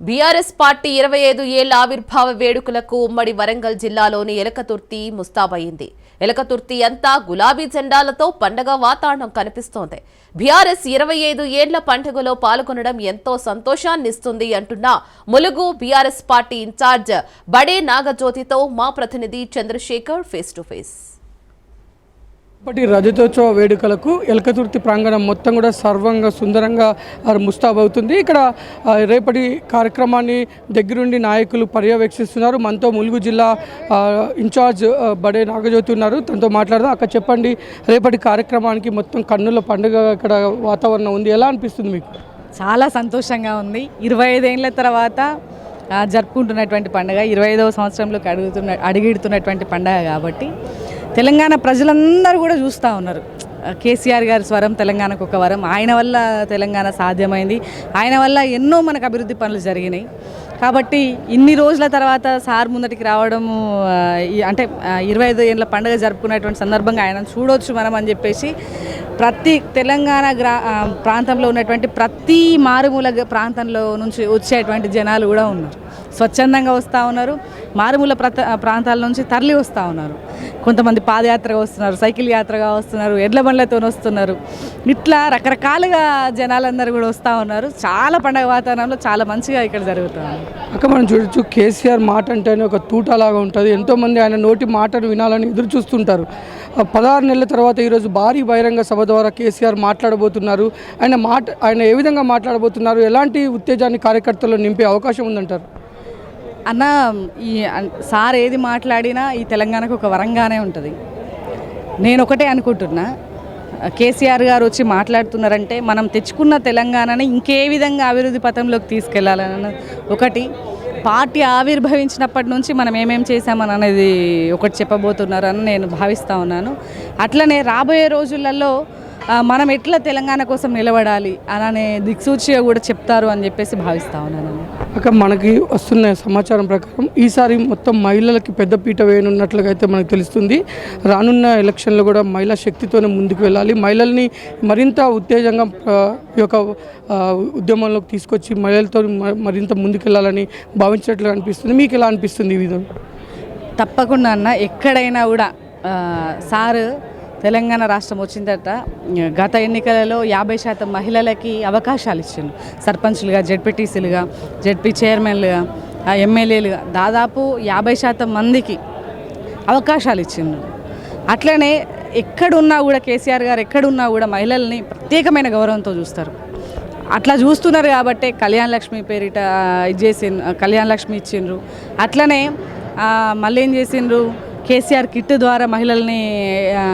BRS party ఇరవై ఐదు ఏళ్ళ ఆవిర్భావ వేడుకలకు ఉమ్మడి వరంగల్ జిల్లాలోని ఎలకతుర్తి ముస్తాబయింది ఎలకతుర్తి అంతా గులాబీ జెండాలతో పండగ వాతావరణం కనిపిస్తోంది. బీఆర్ఎస్ ఇరవై ఐదు ఏళ్ళ పండుగలో పాల్గొనడం ఎంతో సంతోషాన్నిస్తుంది అంటున్న Mulugu BRS party incharge Bade నాగజ్యోతితో మా ప్రతినిధి చంద్రశేఖర్ ఫేస్ టు ఫేస్. ఇప్పటి రజతోత్సవ వేడుకలకు ఎలకతుర్తి ప్రాంగణం మొత్తం కూడా సర్వంగా సుందరంగా ముస్తాబవుతుంది ఇక్కడ రేపటి కార్యక్రమాన్ని దగ్గరుండి నాయకులు పర్యవేక్షిస్తున్నారు. మనతో ములుగు జిల్లా ఇన్ఛార్జ్ బడే నాగజ్యోతి ఉన్నారు. తనతో మాట్లాడదాం. అక్కడ చెప్పండి రేపటి కార్యక్రమానికి మొత్తం కన్నుల పండుగ ఇక్కడ వాతావరణం ఉంది. ఎలా అనిపిస్తుంది మీకు? చాలా సంతోషంగా ఉంది. ఇరవై ఐదేళ్ళ తర్వాత జరుపుకుంటున్నటువంటి పండుగ ఇరవై ఐదవ సంవత్సరంలోకి అడుగుతున్న అడిగిడుతున్నటువంటి పండుగ కాబట్టి తెలంగాణ ప్రజలందరూ కూడా చూస్తూ ఉన్నారు. కేసీఆర్ గారి స్వరం తెలంగాణకు ఒక వరం. ఆయన వల్ల తెలంగాణ సాధ్యమైంది. ఆయన వల్ల ఎన్నో మనకు అభివృద్ధి పనులు జరిగినాయి. కాబట్టి ఇన్ని రోజుల తర్వాత సార్ ముందటికి రావడము అంటే ఇరవై ఐదు ఏళ్ళ పండుగ జరుపుకునేటువంటి సందర్భంగా ఆయన చూడవచ్చు మనం అని చెప్పేసి ప్రతి తెలంగాణ గ్రా ప్రాంతంలో ఉన్నటువంటి ప్రతి మారుమూల ప్రాంతంలో నుంచి వచ్చేటువంటి జనాలు కూడా ఉన్నారు. స్వచ్ఛందంగా వస్తూ ఉన్నారు. మారుమూల ప్రత ప్రాంతాల నుంచి తరలి వస్తూ ఉన్నారు. కొంతమంది పాదయాత్రగా వస్తున్నారు సైకిల్ యాత్రగా వస్తున్నారు ఎడ్ల బండ్లతో వస్తున్నారు. ఇట్లా రకరకాలుగా జనాలందరూ కూడా వస్తూ ఉన్నారు. చాలా పండగ వాతావరణంలో చాలా మంచిగా ఇక్కడ జరుగుతుంది. అక్క మనం చూడొచ్చు కేసీఆర్ మాట అంటేనే ఒక తూటలాగా ఉంటుంది. ఎంతోమంది ఆయన నోటి మాటను వినాలని ఎదురు చూస్తుంటారు. పదహారు నెలల తర్వాత ఈరోజు భారీ బహిరంగ సభ ద్వారా కేసీఆర్ మాట్లాడబోతున్నారు. ఆయన మాట ఆయన ఏ విధంగా మాట్లాడబోతున్నారు? ఎలాంటి ఉత్తేజాన్ని కార్యకర్తల్లో నింపే అవకాశం ఉందంటారు? అన్న ఈ సార్ ఏది మాట్లాడినా ఈ తెలంగాణకు ఒక వరంగానే ఉంటుంది. నేను ఒకటే అనుకుంటున్నా. కేసీఆర్ గారు వచ్చి మాట్లాడుతున్నారంటే మనం తెచ్చుకున్న తెలంగాణని ఇంకే విధంగా అభివృద్ధి పథంలోకి తీసుకెళ్ళాలన్న ఒకటి. పార్టీ ఆవిర్భవించినప్పటి నుంచి మనం ఏమేం చేశామని అనేది ఒకటి చెప్పబోతున్నారని నేను భావిస్తూ ఉన్నాను. అట్లనే రాబోయే రోజులలో మనం ఎట్లా తెలంగాణ కోసం నిలబడాలి అననే దిక్సూచిగా కూడా చెప్తారు అని చెప్పేసి భావిస్తూ ఉన్నాను. అక్క మనకి వస్తున్న సమాచారం ప్రకారం ఈసారి మొత్తం మహిళలకి పెద్దపీట వేయనున్నట్లుగా అయితే మనకు తెలుస్తుంది. రానున్న ఎలక్షన్లో కూడా మహిళా శక్తితోనే ముందుకు వెళ్ళాలి. మహిళల్ని మరింత ఉత్తేజంగా ఈ యొక్క ఉద్యమంలోకి తీసుకొచ్చి మహిళలతో మరింత ముందుకెళ్ళాలని భావించినట్లుగా అనిపిస్తుంది. మీకు ఎలా అనిపిస్తుంది ఈ విధంగా? తప్పకుండా అన్న. ఎక్కడైనా కూడా సార్ తెలంగాణ రాష్ట్రం వచ్చిందట. గత ఎన్నికలలో యాభై శాతం మహిళలకి అవకాశాలు ఇచ్చిండు సర్పంచ్లుగా జెడ్పీటీసీలుగా జెడ్పీ చైర్మన్లుగా ఎమ్మెల్యేలుగా దాదాపు యాభై శాతం మందికి అవకాశాలు ఇచ్చిండు అట్లనే ఎక్కడున్నా కూడా కేసీఆర్ గారు ఎక్కడున్నా కూడా మహిళల్ని ప్రత్యేకమైన గౌరవంతో చూస్తారు. అట్లా చూస్తున్నారు కాబట్టే కళ్యాణ్ లక్ష్మి పేరిట ఇది చేసి కళ్యాణ లక్ష్మి ఇచ్చిండ్రు. అట్లనే మళ్ళీ ఏం చేసిండ్రు? కేసీఆర్ కిట్ ద్వారా మహిళల్ని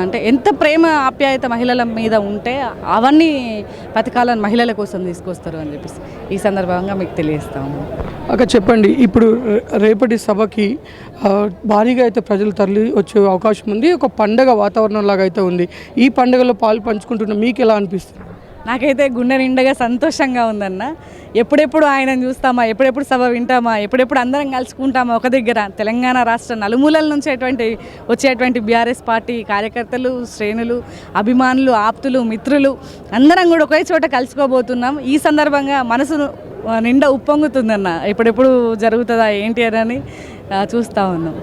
అంటే ఎంత ప్రేమ ఆప్యాయత మహిళల మీద ఉంటే అవన్నీ పథకాలను మహిళల కోసం తీసుకొస్తారు అని చెప్పేసి ఈ సందర్భంగా మీకు తెలియజేస్తాము. అక్క చెప్పండి. ఇప్పుడు రేపటి సభకి భారీగా అయితే ప్రజలు తరలి వచ్చే అవకాశం ఉంది. ఒక పండగ వాతావరణం లాగా అయితే ఉంది. ఈ పండుగలో పాలు పంచుకుంటున్న మీకు ఎలా అనిపిస్తుంది? నాకైతే గుండె నిండగా సంతోషంగా ఉందన్న. ఎప్పుడెప్పుడు ఆయనను చూస్తామా ఎప్పుడెప్పుడు సభ వింటామా ఎప్పుడెప్పుడు అందరం కలుసుకుంటామా ఒక దగ్గర. తెలంగాణ రాష్ట్ర నలుమూలల నుంచి అటువంటి వచ్చేటువంటి బీఆర్ఎస్ పార్టీ కార్యకర్తలు శ్రేణులు అభిమానులు ఆప్తులు మిత్రులు అందరం కూడా ఒకే చోట కలుసుకోబోతున్నాం. ఈ సందర్భంగా మనసు నిండా ఉప్పొంగుతుందన్న. ఎప్పుడెప్పుడు జరుగుతుందా ఏంటి అని చూస్తా చూస్తూ ఉన్నాం.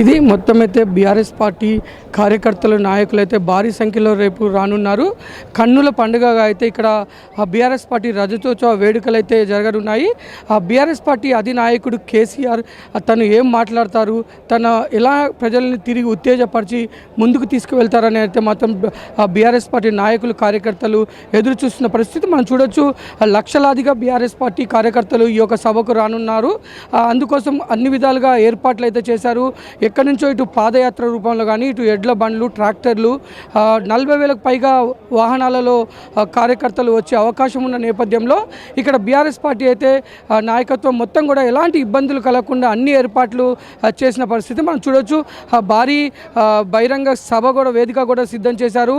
ఇది మొత్తం అయితే బీఆర్ఎస్ పార్టీ కార్యకర్తలు నాయకులు అయితే భారీ సంఖ్యలో రేపు రానున్నారు. కన్నుల పండుగగా అయితే ఇక్కడ ఆ బీఆర్ఎస్ పార్టీ రజతోత్సవ వేడుకలు అయితే జరగనున్నాయి. ఆ బీఆర్ఎస్ పార్టీ అధినాయకుడు కేసీఆర్ తను ఏం మాట్లాడతారు తన ఎలా ప్రజల్ని తిరిగి ఉత్తేజపరిచి ముందుకు తీసుకువెళ్తారని అయితే మాత్రం ఆ బీఆర్ఎస్ పార్టీ నాయకులు కార్యకర్తలు ఎదురు చూస్తున్న పరిస్థితి మనం చూడొచ్చు. లక్షలాదిగా బీఆర్ఎస్ పార్టీ కార్యకర్తలు ఈ యొక్క సభకు రానున్నారు. అందుకోసం అన్ని విధాలుగా ఏర్పాట్లు అయితే చేశారు. ఎక్కడి నుంచో ఇటు పాదయాత్ర రూపంలో కానీ ఇటు ఎడ్ల బండ్లు ట్రాక్టర్లు నలభై వేలకు పైగా వాహనాలలో కార్యకర్తలు వచ్చే అవకాశం ఉన్న నేపథ్యంలో ఇక్కడ బీఆర్ఎస్ పార్టీ అయితే నాయకత్వం మొత్తం కూడా ఎలాంటి ఇబ్బందులు కలగకుండా అన్ని ఏర్పాట్లు చేసిన పరిస్థితి మనం చూడొచ్చు. ఆ, భారీ బహిరంగ సభ కూడా వేదిక కూడా సిద్ధం చేశారు.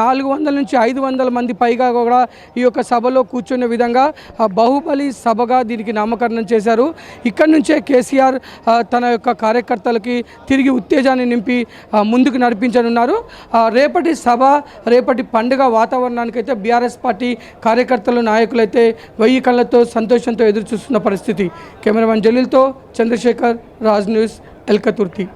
నాలుగు వందల నుంచి ఐదు వందల మంది పైగా కూడా ఈ యొక్క సభలో కూర్చునే విధంగా బాహుబలి సభగా దీనికి నామకరణం చేశారు. ఇక్కడి నుంచే కేసీఆర్ తన యొక్క కార్యకర్త కార్యకర్తలకి తిరిగి ఉత్తేజాన్ని నింపి ముందుకు నడిపించనున్నారు. రేపటి సభ రేపటి పండుగ వాతావరణానికైతే బీఆర్ఎస్ పార్టీ కార్యకర్తలు నాయకులు అయితే వెయ్యి కళ్ళతో సంతోషంతో ఎదురు చూస్తున్న పరిస్థితి. కెమెరామెన్ జలీల్తో చంద్రశేఖర్ రాజ్ న్యూస్ ఎల్కతుర్తి.